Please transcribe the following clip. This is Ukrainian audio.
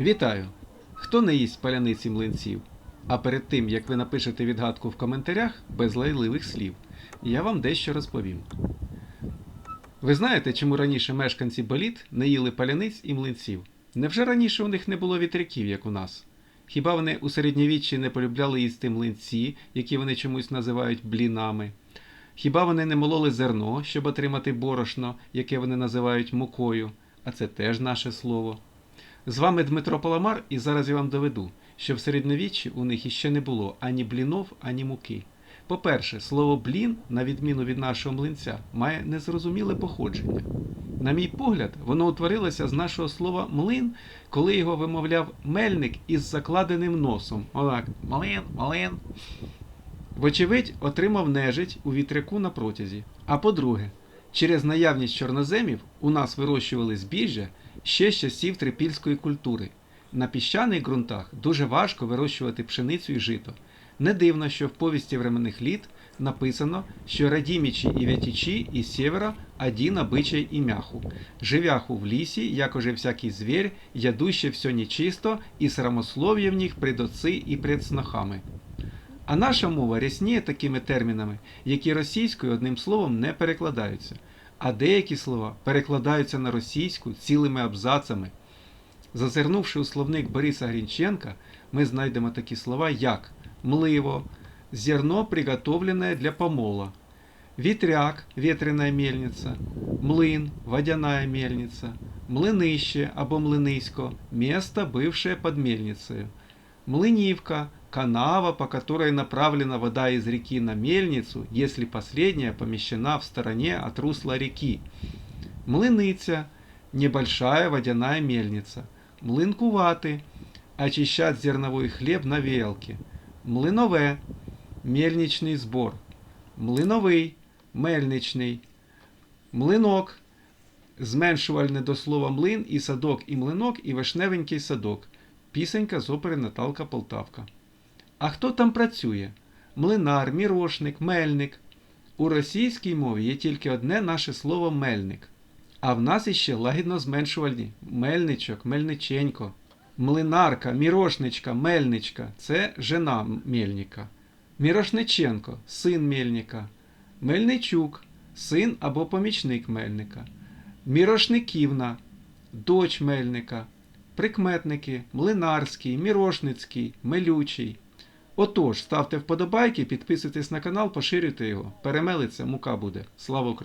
Вітаю! Хто не їсть паляниці млинців? А перед тим, як ви напишете відгадку в коментарях без лайливих слів, я вам дещо розповім. Ви знаєте, чому раніше мешканці боліт не їли паляниць і млинців? Невже раніше у них не було вітряків, як у нас? Хіба вони у середньовіччі не полюбляли їсти млинці, які вони чомусь називають блінами? Хіба вони не мололи зерно, щоб отримати борошно, яке вони називають мукою? А це теж наше слово. З вами Дмитро Паламар, і зараз я вам доведу, що в середньовіччі у них іще не було ані блінов, ані муки. По-перше, слово блін, на відміну від нашого млинця, має незрозуміле походження. На мій погляд, воно утворилося з нашого слова млин, коли його вимовляв мельник із закладеним носом. Отак, млин, млин. Вочевидь, отримав нежить у вітряку на протязі. А по-друге, через наявність чорноземів у нас вирощували збіжжя ще з часів трипільської культури. На піщаних ґрунтах дуже важко вирощувати пшеницю і жито. Не дивно, що в повісті временних літ написано, що радімічі і вятічі із севера один обичай і мяху. Живяху в лісі, як уже всякий звір, ядуще все нечисто, і срамослов'я в них пред і пред снохами. А наша мова рясніє такими термінами, які російською одним словом не перекладаються, а деякі слова перекладаються на російську цілими абзацами. Зазирнувши у словник Бориса Грінченка, ми знайдемо такі слова, як мливо, зерно, приготовленное для помола, ветряк, ветреная мельниця, млин, водяная мельниця, млинище або млинисько, место, бывшее под мельницею, млынивка, канава, по которой направлена вода из реки на мельницу, если последняя помещена в стороне от русла реки. Млыныця, небольшая водяная мельница. Млинкувати, очищать зерновой хлеб на веялке. Млинове, мельничний збор. Млиновий, мельничний. Млинок, зменшувальне до слова млин і садок і млинок, і вишневенький садок. Пісенька з опери Наталка Полтавка. А хто там працює? Млинар, мірошник, мельник. У російській мові є тільки одне наше слово мельник. А в нас іще лагідно зменшувальні мельничок, мельниченько. Млинарка, мірошничка, мельничка це жена мельника. Мірошниченко син мельника. Мельничук син або помічник мельника. Мірошниківна доч мельника. Прикметники млинарський, мірошницький, мелючий. Отож, ставте вподобайки, підписуйтесь на канал, поширюйте його. Перемелиться, мука буде. Слава Україні!